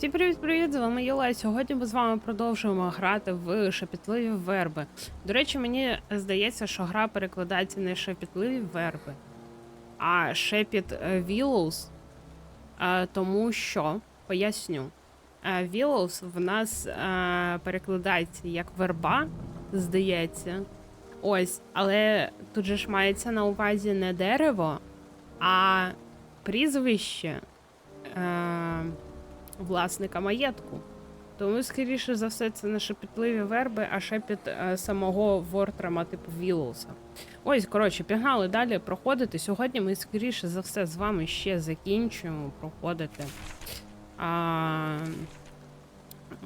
Всім привіт-привіт, з вами Юла. і Сьогодні ми з вами продовжуємо грати в шепітливі верби. До речі, мені здається, що гра перекладається не шепітливі верби, а шепіт е, Willows, е, тому що поясню. Е, Willows в нас перекладається як верба, здається. Ось, але тут же ж мається на увазі не дерево, а прізвище. Власника маєтку. Тому, скоріше за все, це не шепітливі верби, а шепіт е, самого Вортрама, типу Вілоуса. Ось, коротше, пігнали далі проходити. Сьогодні ми, скоріше за все, з вами ще закінчуємо проходити а,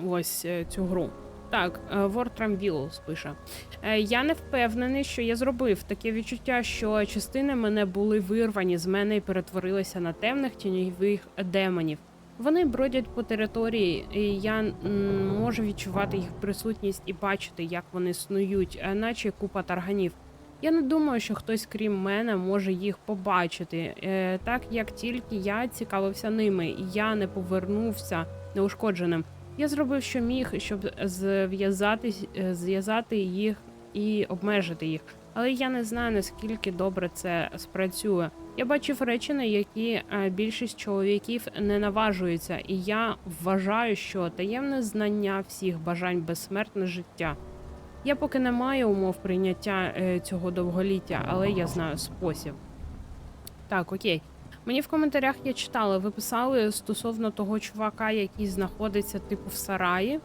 ось е, цю гру. Так, е, Вортрам Вілоус пише. Е, Я не впевнений, що я зробив таке відчуття, що частини мене були вирвані з мене і перетворилися на темних тіньових демонів. Вони бродять по території, і я можу відчувати їх присутність і бачити, як вони снують, е, наче купа тарганів. Я не думаю, що хтось крім мене може їх побачити. Е, так як тільки я цікавився ними, і я не повернувся неушкодженим. Я зробив, що міг, щоб е, зв'язати їх і обмежити їх. Але я не знаю наскільки добре це спрацює. Я бачив речі, на які е, більшість чоловіків не наважуються, і я вважаю, що таємне знання всіх бажань безсмертне життя. Я поки не маю умов прийняття е, цього довголіття, але я знаю спосіб. Так, окей. Мені в коментарях я читала, ви писали стосовно того чувака, який знаходиться типу в сараї.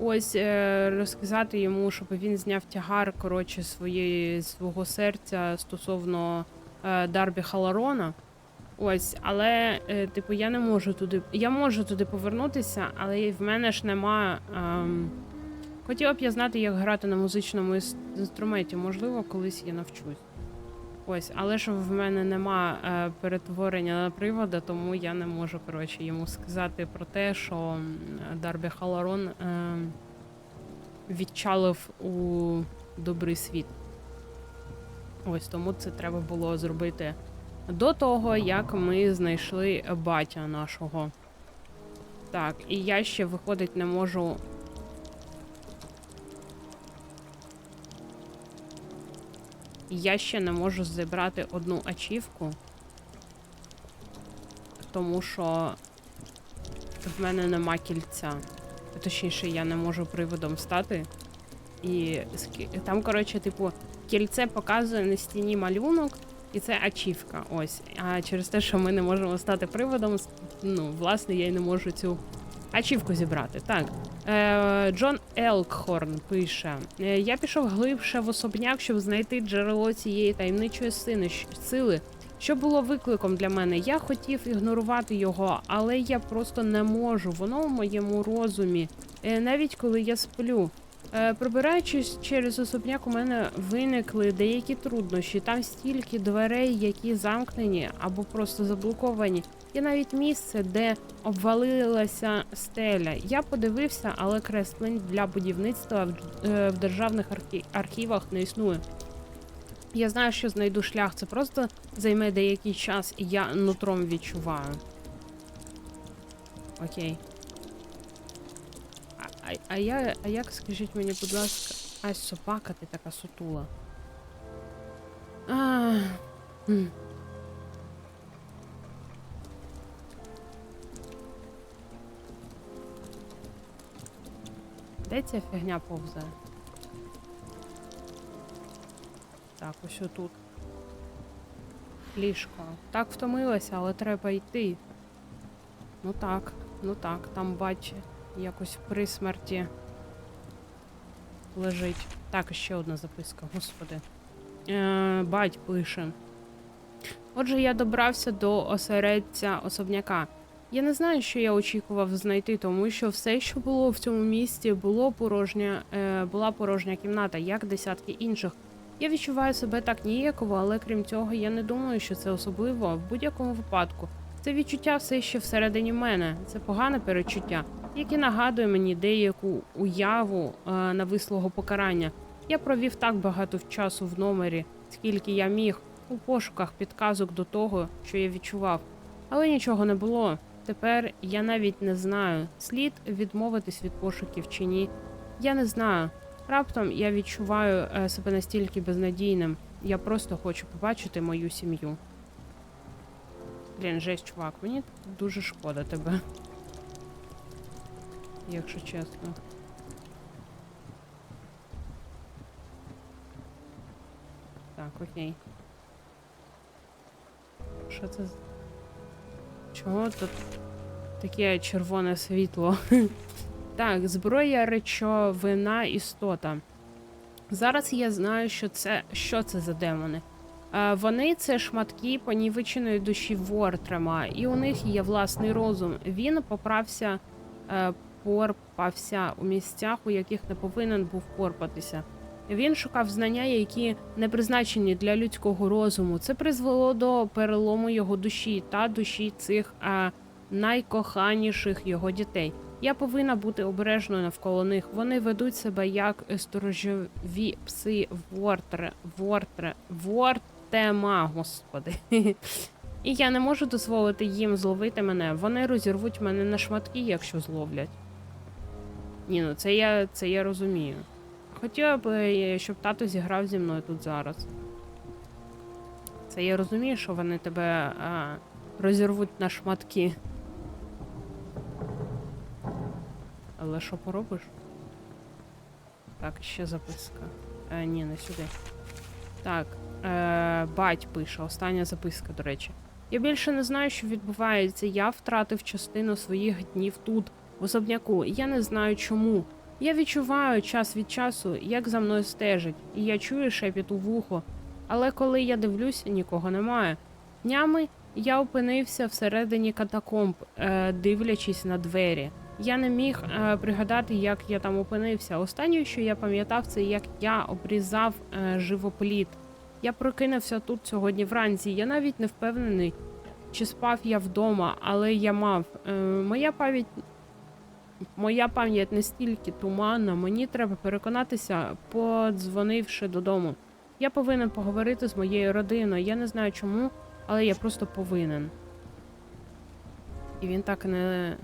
Ось е, розказати йому, щоб він зняв тягар коротше своєї свого серця стосовно е, Дарбі Халарона. Ось, але, е, типу, я не можу туди. Я можу туди повернутися, але в мене ж нема. Ем... Хотіла б я знати, як грати на музичному інструменті. Можливо, колись я навчусь. Ось, але ж в мене нема е, перетворення на привода, тому я не можу коротше йому сказати про те, що Дарбі Халарон е, відчалив у добрий світ. Ось тому це треба було зробити до того, як ми знайшли батя нашого. Так, і я ще виходить не можу. Я ще не можу зібрати одну ачівку, тому що в мене нема кільця. Точніше, я не можу приводом стати. І там, коротше, типу, кільце показує на стіні малюнок, і це ачівка. Ось. А через те, що ми не можемо стати приводом, ну, власне, я й не можу цю ачівку зібрати. Так. Е, Джон Елкхорн пише: «Е, Я пішов глибше в особняк, щоб знайти джерело цієї таємничої сини, сили. Що було викликом для мене? Я хотів ігнорувати його, але я просто не можу. Воно в моєму розумі, Е, навіть коли я сплю. Е, Пробираючись через особняк, у мене виникли деякі труднощі. Там стільки дверей, які замкнені або просто заблоковані. Є навіть місце, де обвалилася стеля. Я подивився, але креслень для будівництва в, е, державних архі- архівах не існує. Я знаю, що знайду шлях. Це просто займе деякий час, і я нутром відчуваю. Окей. А, а, а, а як скажіть мені, будь ласка, ай, собака, ти така сутула. А, Де ця фігня повзає? Так, ось отут. Ліжко. Так втомилася, але треба йти. Ну так, ну так, там бачи, якось при смерті лежить. Так, ще одна записка, господи. Е, бать пише. Отже, я добрався до осередця особняка. Я не знаю, що я очікував знайти, тому що все, що було в цьому місті, було порожня, е, була порожня кімната, як десятки інших. Я відчуваю себе так ніяково, але крім цього, я не думаю, що це особливо в будь-якому випадку. Це відчуття все ще всередині мене. Це погане перечуття, яке нагадує мені деяку уяву е, навислого покарання. Я провів так багато часу в номері, скільки я міг, у пошуках підказок до того, що я відчував. Але нічого не було. Тепер я навіть не знаю, слід відмовитись від пошуків чи ні. Я не знаю. Раптом я відчуваю е, себе настільки безнадійним. Я просто хочу побачити мою сім'ю. Блін, жесть, чувак, мені дуже шкода тебе. Якщо чесно. Так, окей. Що це? Чого тут таке червоне світло? так, зброя речовина істота. Зараз я знаю, що це, що це за демони. Е, вони це шматки понівеченої душі Вортрема, і у них є власний розум. Він поправся, е, порпався у місцях, у яких не повинен був порпатися. Він шукав знання, які не призначені для людського розуму. Це призвело до перелому його душі та душі цих а, найкоханіших його дітей. Я повинна бути обережною навколо них. Вони ведуть себе як сторожові пси Вортре, Вортре, Вортема, господи. І я не можу дозволити їм зловити мене. Вони розірвуть мене на шматки, якщо зловлять. Ні, ну це я, це я розумію. Хотіла б, е, щоб тато зіграв зі мною тут зараз. Це я розумію, що вони тебе а, розірвуть на шматки. Але що поробиш? Так, ще записка. Е, ні, не сюди. Так, е, бать пише, остання записка, до речі. Я більше не знаю, що відбувається. Я втратив частину своїх днів тут, в особняку. Я не знаю чому. Я відчуваю час від часу, як за мною стежить, і я чую шепіт у вухо. Але коли я дивлюся, нікого немає. Днями я опинився всередині катакомб, е, дивлячись на двері. Я не міг е, пригадати, як я там опинився. Останнє, що я пам'ятав, це як я обрізав е, живопліт. Я прокинувся тут сьогодні вранці. Я навіть не впевнений, чи спав я вдома, але я мав. Е, моя пам'ять Моя пам'ять настільки туманна, мені треба переконатися, подзвонивши додому. Я повинен поговорити з моєю родиною. Я не знаю чому, але я просто повинен. І він так не.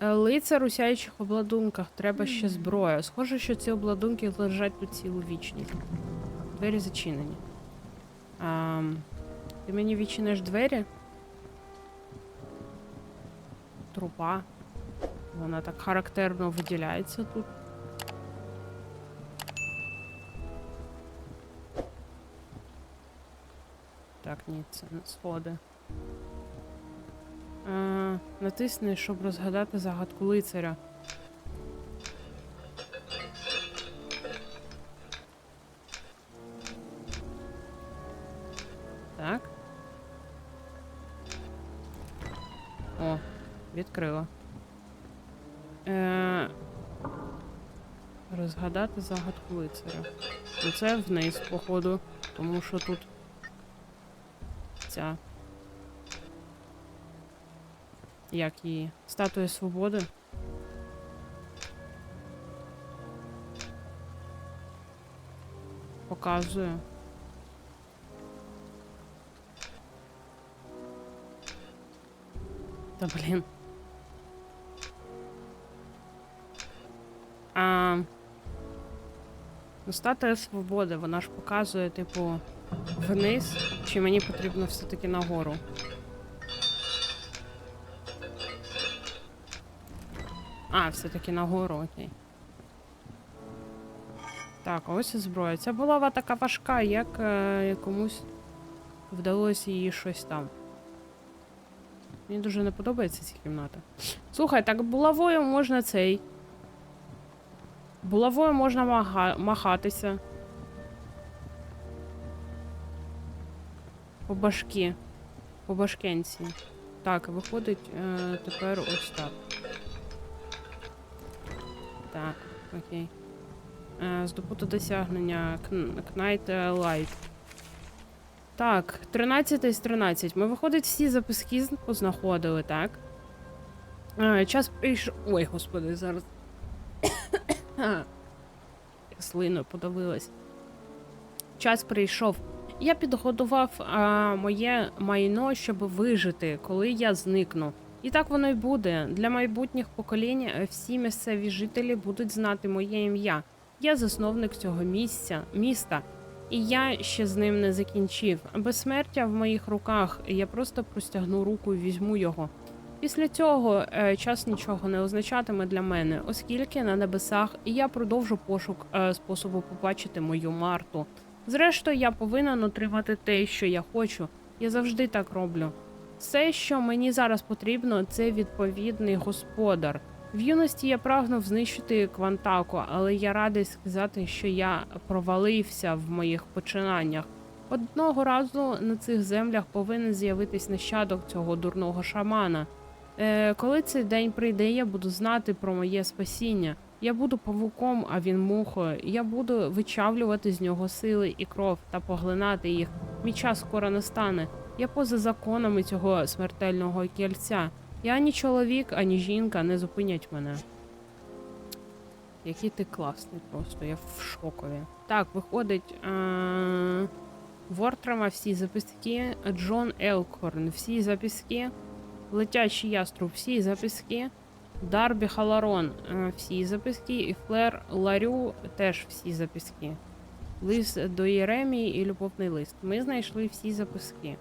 Лицар у сяючих обладунках, треба ще зброя. Схоже, що ці обладунки лежать тут цілу вічність. Двері зачинені. А, ти мені відчиниш двері? Трупа. Вона так характерно виділяється тут. Так, ні, це не сходи. Е, натисни, щоб розгадати загадку лицаря. Так. О, відкрила. Е, розгадати загадку лицаря. Це вниз, походу, тому що тут ця. Як її? Статуя свободи. Показую. Та блін. Ну, статуя свободи, вона ж показує, типу, вниз, чи мені потрібно все-таки нагору. А, все-таки нагору, окей. Так, ось і зброя. Ця булава така важка, як е, комусь вдалося її щось там. Мені дуже не подобається ця кімната. Слухай, так булавою можна цей. Булавою можна мага... махатися. По башки. По башкенці. Так, виходить е, тепер ось так. Так, окей. Е, здобуто досягнення Knight Light. Так, 13 з 13. Ми, виходить, всі записки познаходили, так? Е, час прийшов. Ой, господи, зараз. Ха. Слиною подавилась. Час прийшов. Я підготував а, моє майно, щоб вижити, коли я зникну. І так воно й буде. Для майбутніх поколінь е, всі місцеві жителі будуть знати моє ім'я. Я засновник цього місця, міста, і я ще з ним не закінчив. Безсмертя в моїх руках. Я просто простягну руку і візьму його. Після цього е, час нічого не означатиме для мене, оскільки на небесах я продовжу пошук е, способу побачити мою Марту. Зрештою, я повинен отримати те, що я хочу. Я завжди так роблю. Все, що мені зараз потрібно, це відповідний господар. В юності я прагнув знищити Квантаку, але я радий сказати, що я провалився в моїх починаннях. Одного разу на цих землях повинен з'явитись нащадок цього дурного шамана. Е, коли цей день прийде, я буду знати про моє спасіння. Я буду павуком, а він мухою. Я буду вичавлювати з нього сили і кров та поглинати їх. Мій час скоро настане. Я поза законами цього смертельного кільця. І ані чоловік, ані жінка не зупинять мене. Який ти класний просто, я в шокові. Так, виходить. Е- Вортрама всі записки, Джон Елкорн всі записки, Летячий яструб всі записки, Дарбі Халарон е, всі записки, і Флер Ларю теж всі записки. Лист до Єремії і любовний лист. Ми знайшли всі записки.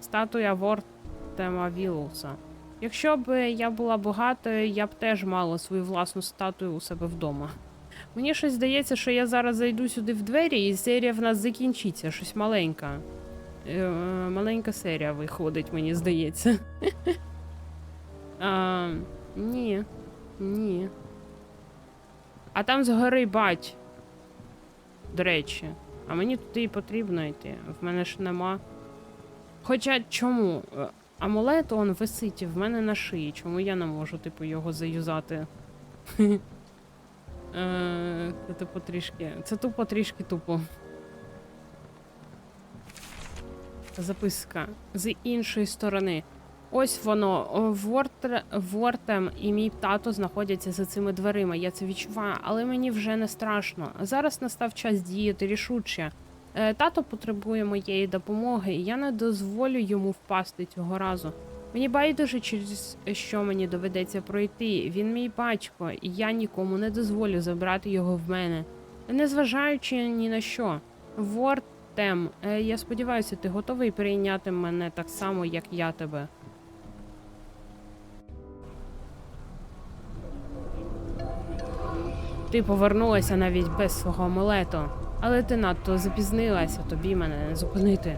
Статуя Вортема Вілуса. Якщо б я була багатою, я б теж мала свою власну статую у себе вдома. Мені щось здається, що я зараз зайду сюди в двері, і серія в нас закінчиться. Щось маленька. Е, маленька серія виходить, мені здається. а, ні. Ні. А там згори бать. До речі. А мені туди і потрібно йти. В мене ж нема. Хоча чому? Е, Амулет он висить в мене на шиї. Чому я не можу, типу, його заюзати? Е, Це тупо трішки. Це тупо трішки тупо. Записка з іншої сторони. Ось воно. О, Вортер, Вортем і мій тато знаходяться за цими дверима. Я це відчуваю, але мені вже не страшно. Зараз настав час діяти рішуче. Е, Тато потребує моєї допомоги, і я не дозволю йому впасти цього разу. Мені байдуже, через що мені доведеться пройти. Він мій батько, і я нікому не дозволю забрати його в мене. Незважаючи ні на що. Вортем, е, я сподіваюся, ти готовий прийняти мене так само, як я тебе. Ти повернулася навіть без свого амулету, але ти надто запізнилася, тобі мене не зупинити.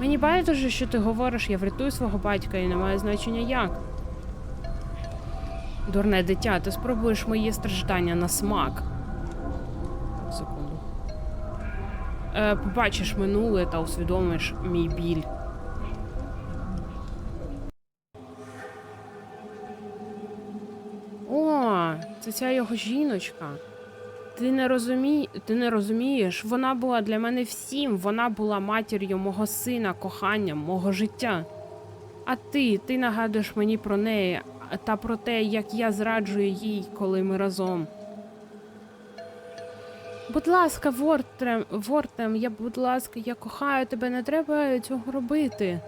Мені байдуже, що ти говориш, я врятую свого батька і не має значення як. Дурне дитя, ти спробуєш мої страждання на смак. Побачиш минуле та усвідомиш мій біль. О, це ця його жіночка. Ти не розумій, ти не розумієш, вона була для мене всім. Вона була матір'ю мого сина, коханням, мого життя. А ти, ти нагадуєш мені про неї та про те, як я зраджую їй, коли ми разом. Будь ласка, Вортем, Вортем, я, будь ласка, я кохаю тебе, не треба цього робити.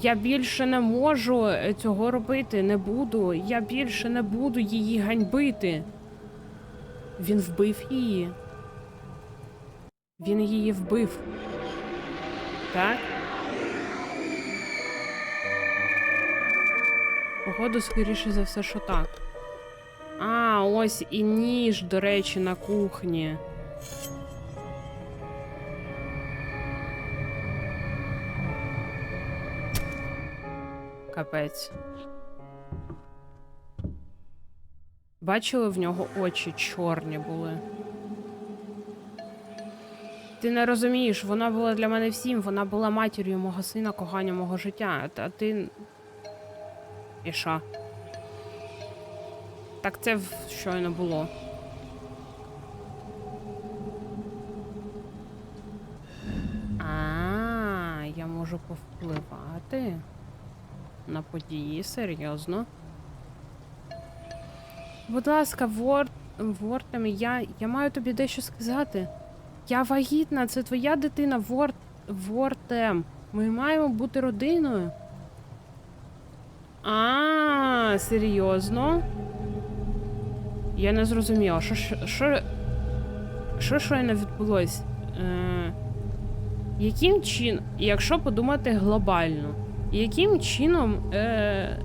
Я більше не можу е, цього робити, не буду. Я більше не буду її ганьбити. Він вбив її. Він її вбив. Так? Походу, скоріше за все, що так. А, ось і ніж, до речі, на кухні. Капець. Бачили в нього очі чорні були. Ти не розумієш, вона була для мене всім, вона була матір'ю мого сина, кохання мого життя. А ти. І що? Так це щойно було. А, я можу повпливати на події, серйозно. Будь ласка, Ворд, Вортем, я, я маю тобі дещо сказати. Я вагітна, це твоя дитина, Ворд, Вортем. Ми маємо бути родиною. А, серйозно? Я не зрозуміла, що що. Що, що щойно відбулось? Е, яким чином, якщо подумати глобально, яким чином е,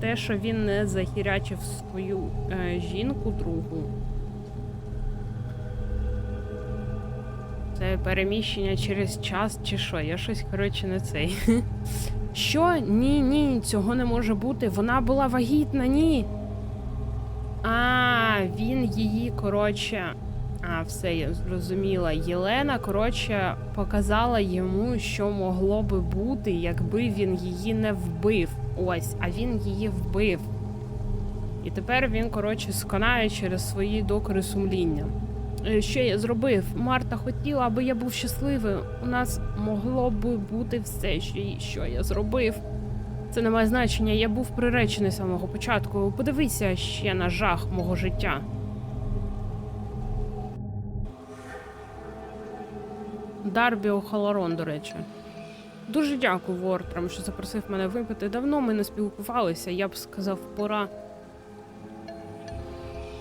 те, що він не захірячив свою е, жінку другу? Це переміщення через час чи що? Я щось, коротше, не цей. Що? Ні, ні, цього не може бути. Вона була вагітна, ні. А, він її, коротше. А, все, я зрозуміла. Єлена, коротше, показала йому, що могло би бути, якби він її не вбив. Ось, а він її вбив. І тепер він, коротше, сконає через свої докори сумління. Е, Що я зробив? Марта хотіла, аби я був щасливий. У нас могло би бути все, що я зробив. Це не має значення. Я був приречений з самого початку. Подивися ще на жах мого життя. Дарбі Охаларон, до речі. Дуже дякую Вортрам, що запросив мене випити. Давно ми не спілкувалися, я б сказав, пора.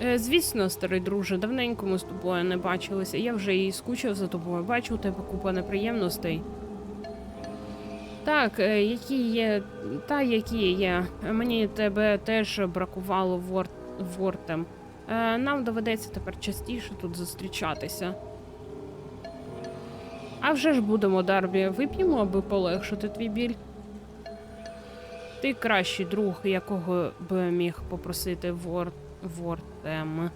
Е, звісно, старий друже, давненько ми з тобою не бачилися. Я вже і скучив за тобою. Бачу у тебе купа неприємностей. Так, е, які є. Та які є. Мені тебе теж бракувало вор... вортем. Е, нам доведеться тепер частіше тут зустрічатися. А вже ж будемо, Дарбі. Вип'ємо, аби полегшити твій біль. Ти кращий друг, якого би міг попросити Вор... Вортем.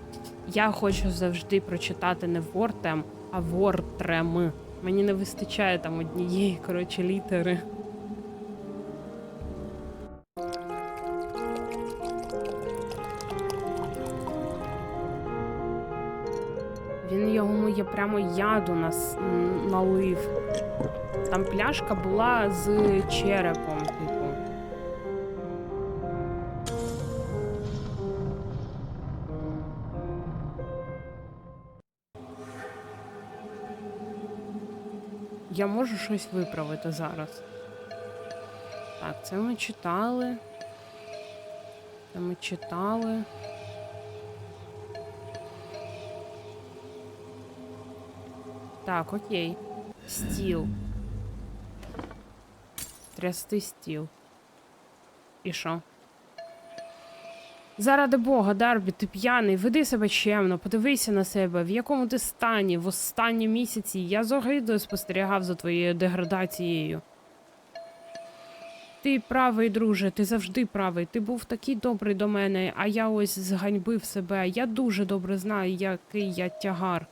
Я хочу завжди прочитати не Вортем, а Вортрем. Мені не вистачає там однієї, коротше, літери. Він йому є прямо яду нас налив. Там пляшка була з черепом, типу. Я можу щось виправити зараз. Так, це ми читали. Це ми читали. Так, окей. Стіл. Трясти стіл. І що? Заради Бога, Дарбі, ти п'яний, веди себе чемно, подивися на себе, в якому ти стані в останні місяці. Я з огидою спостерігав за твоєю деградацією. Ти правий, друже, ти завжди правий. Ти був такий добрий до мене, а я ось зганьбив себе. Я дуже добре знаю, який я тягар.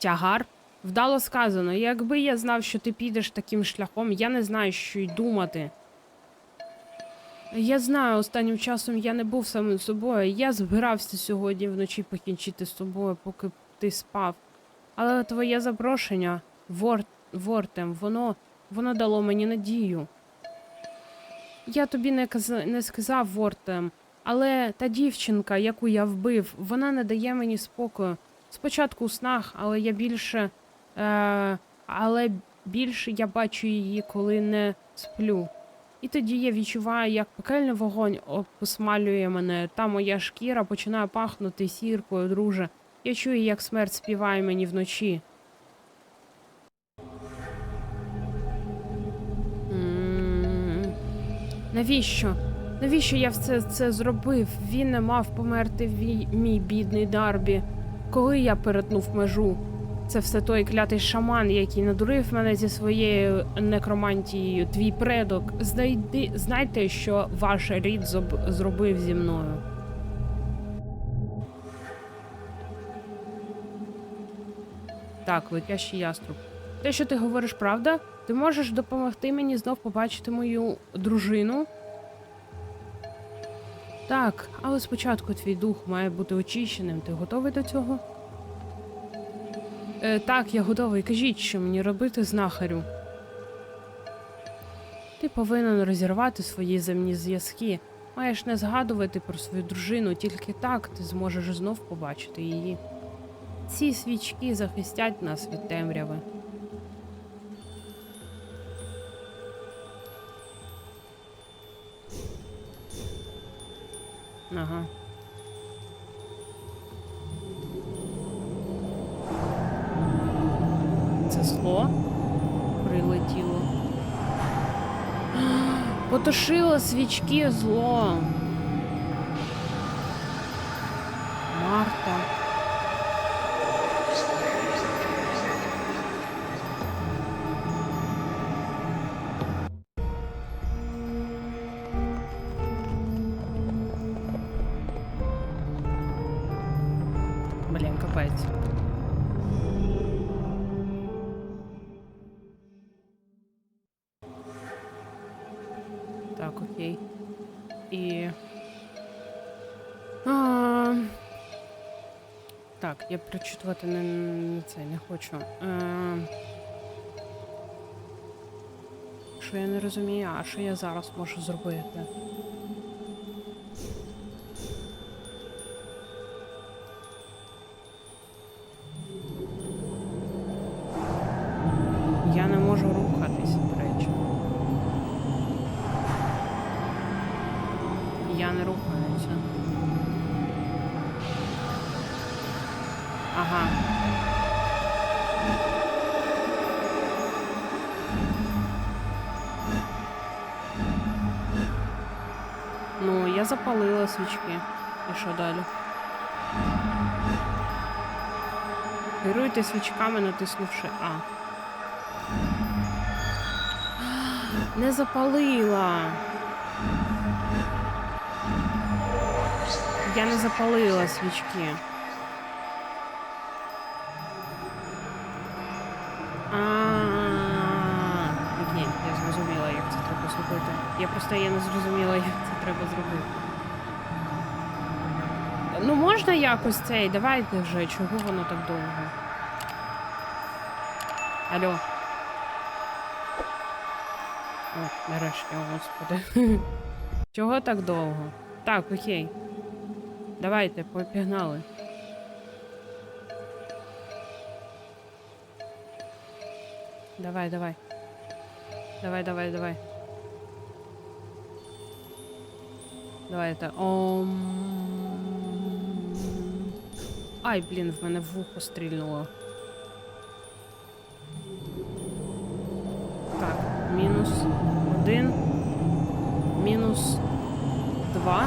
Тягар? Вдало сказано. Якби я знав, що ти підеш таким шляхом, я не знаю, що й думати. Я знаю, останнім часом я не був самим собою. Я збирався сьогодні вночі покінчити з собою, поки ти спав. Але твоє запрошення, Вор... Вортем, воно, воно дало мені надію. Я тобі не, каз... не сказав Вортем, але та дівчинка, яку я вбив, вона не дає мені спокою. Спочатку у снах, але я більше. Е... Але більше я бачу її, коли не сплю. І тоді я відчуваю, як пекельний вогонь посмалює мене, та моя шкіра починає пахнути сіркою, друже. Я чую, як смерть співає мені вночі. Навіщо? Навіщо я все це зробив? Він не мав померти вій- мій бідний Дарбі. Коли я перетнув межу? Це все той клятий шаман, який надурив мене зі своєю некромантією. Твій предок. Знайди, знайте, що ваш рід зоб- зробив зі мною. Так, летящий яструб. Те, що ти говориш, правда? Ти можеш допомогти мені знов побачити мою дружину? Так, але спочатку твій дух має бути очищеним. Ти готовий до цього? Е, так, я готовий. Кажіть, що мені робити знахарю. Ти повинен розірвати свої земні зв'язки. Маєш не згадувати про свою дружину, тільки так ти зможеш знов побачити її. Ці свічки захистять нас від темряви. Ага. Це зло прилетіло. Потушило свічки зло. Окей. І. А... Так, я прочитувати не це не хочу. А... Що я не розумію, а що я зараз можу зробити? Запалила свічки. І що далі? Керуйте свічками, натиснувши А. Не запалила. Я не запалила свічки. А, Окей, я зрозуміла, як це треба зробити. Я просто я не зрозуміла, як це треба зробити. Ну, можна якось цей, давайте вже, чого воно так довго? Алло. О, нарешті, о, господи. Чого так довго? Так, окей. Давайте, попігнали. Давай, давай. Давай, давай, давай. Давай это. Ом... Ай, блін, в мене в вухо стрільнуло. Так, мінус один, мінус два,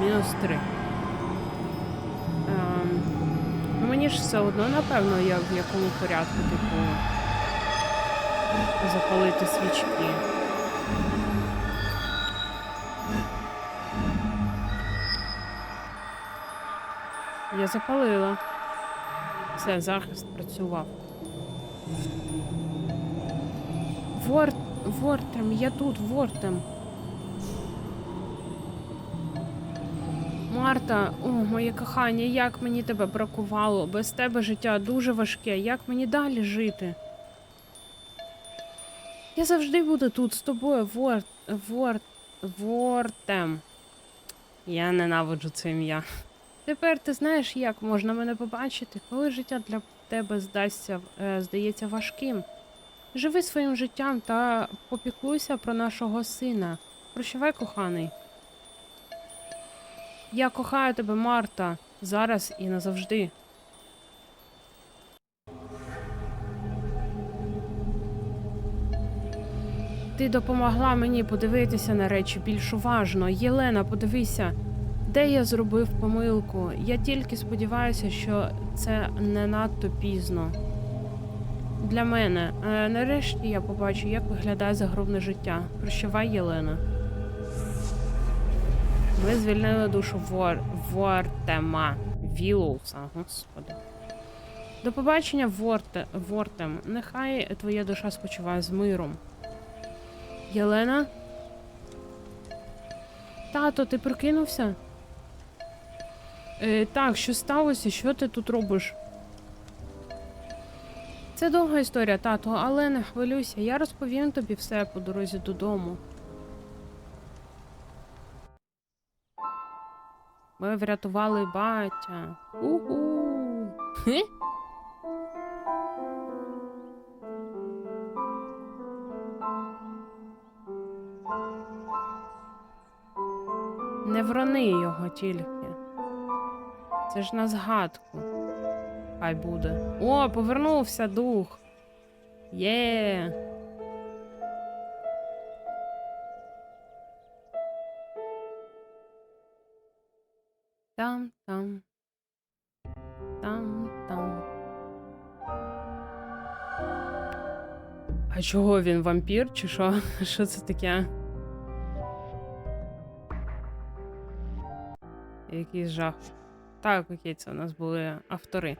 мінус три. Ем, ну мені ж все одно, напевно, я в якому порядку, типу, запалити свічки. Я запалила. Все, захист працював. Ворт, Вортем, я тут, Вортем. Марта, о, моє кохання, як мені тебе бракувало. Без тебе життя дуже важке. Як мені далі жити? Я завжди буду тут з тобою, Ворт, Ворт, Вортем. Я ненавиджу це ім'я. Тепер ти знаєш, як можна мене побачити, коли життя для тебе здасться, е, здається важким. Живи своїм життям та попіклуйся про нашого сина. Прощавай, коханий. Я кохаю тебе, Марта, зараз і назавжди. Ти допомогла мені подивитися на речі більш уважно. Єлена, подивися, де я зробив помилку. Я тільки сподіваюся, що це не надто пізно. Для мене. Е, нарешті я побачу, як виглядає загробне життя. Прощавай, Єлена. Ми звільнили душу Вор... Вортема. Вілоуса, господи. До побачення, Ворте... Вортем. Нехай твоя душа спочиває з миром. Єлена? Тато, ти прокинувся? Е, так, що сталося? Що ти тут робиш? Це довга історія, тато, але не хвилюйся. Я розповім тобі все по дорозі додому. Ми врятували батя. Хе? Не врони його тільки. Це ж на згадку. Хай буде. О, повернувся дух. Є. Там, там. Там, там. А чого він вампір, чи що? Що це таке? Якийсь жах. Так, окей, це у нас були автори.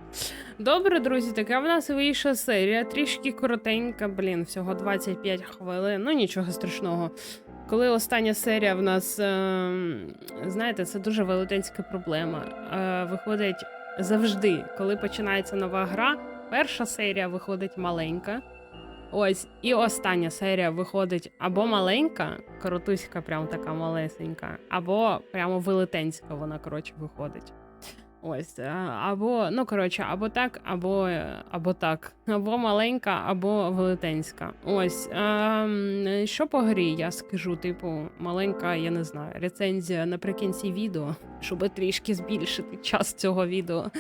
Добре, друзі, така в нас вийшла серія. Трішки коротенька, блін, всього 25 хвилин. Ну нічого страшного. Коли остання серія в нас, е, знаєте, це дуже велетенська проблема. Е, виходить завжди, коли починається нова гра, перша серія виходить маленька. Ось, і остання серія виходить або маленька, коротуська, прям така малесенька, або прямо велетенська вона, коротше, виходить. Ось, або, ну коротше, або так, або, або так. Або маленька, або велетенська. Ось. Ем, що по грі, я скажу, типу, маленька, я не знаю, рецензія наприкінці відео, щоб трішки збільшити час цього відео.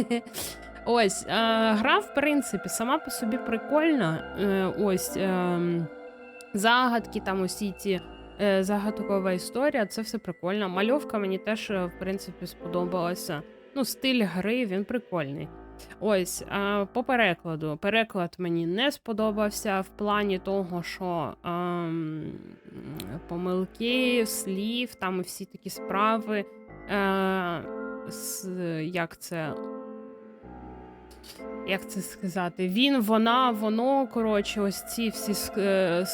Ось, е, гра, в принципі, сама по собі прикольна. Е, ось е, загадки, там усі ці е, загадкова історія, це все прикольно. Мальовка мені теж, в принципі, сподобалася. Ну, стиль гри він прикольний. Ось, е, по перекладу. Переклад мені не сподобався в плані того, що ем, помилки, слів, там всі такі справи. Е, с, як це як це сказати? Він, вона, воно, коротше, ось ці всі е,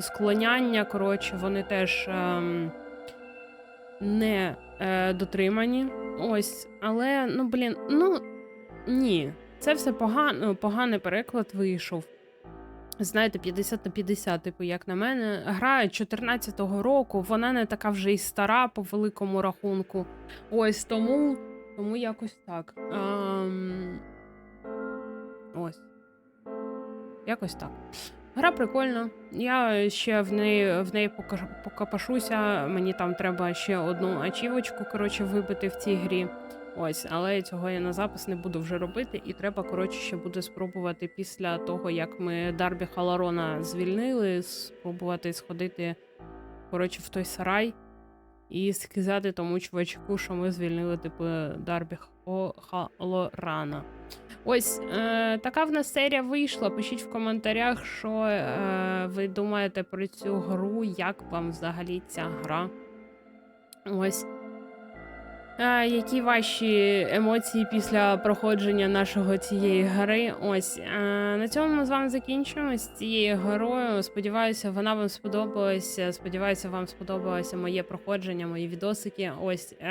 склоняння, коротше, вони теж ем, не е, дотримані. Ось, але, ну, блін, ну ні. Це все погано, поганий переклад вийшов. Знаєте, 50 на 50, типу, як на мене. Гра 14-го року, вона не така вже й стара по великому рахунку. Ось тому, тому якось так. Ем... Ось. Якось так. Гра прикольна. Я ще в неї в неї покопашуся. Мені там треба ще одну ачівочку, коротше, вибити в цій грі. Ось, але цього я на запис не буду вже робити, і треба, коротше, ще буде спробувати після того, як ми Дарбі Халарона звільнили, спробувати сходити, коротше, в той сарай і сказати тому чувачку, що ми звільнили, типу, Дарбі Халорана. Ось е, така в нас серія вийшла. Пишіть в коментарях, що е, ви думаєте про цю гру, як вам взагалі ця гра. Ось. Е, які ваші емоції після проходження нашого цієї гри? Ось е, на цьому ми з вами закінчуємо з цією грою. Сподіваюся, вона вам сподобалася. Сподіваюся, вам сподобалося моє проходження, мої відосики. Ось е,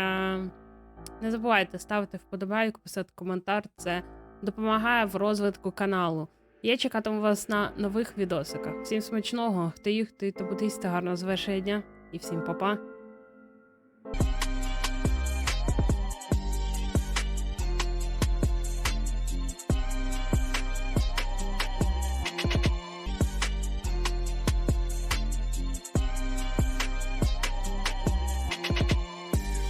не забувайте ставити вподобайку, писати коментар. Це допомагає в розвитку каналу. Я чекатиму вас на нових відосиках. Всім смачного, хто їх, хто їсти гарного завершення дня і всім па-па.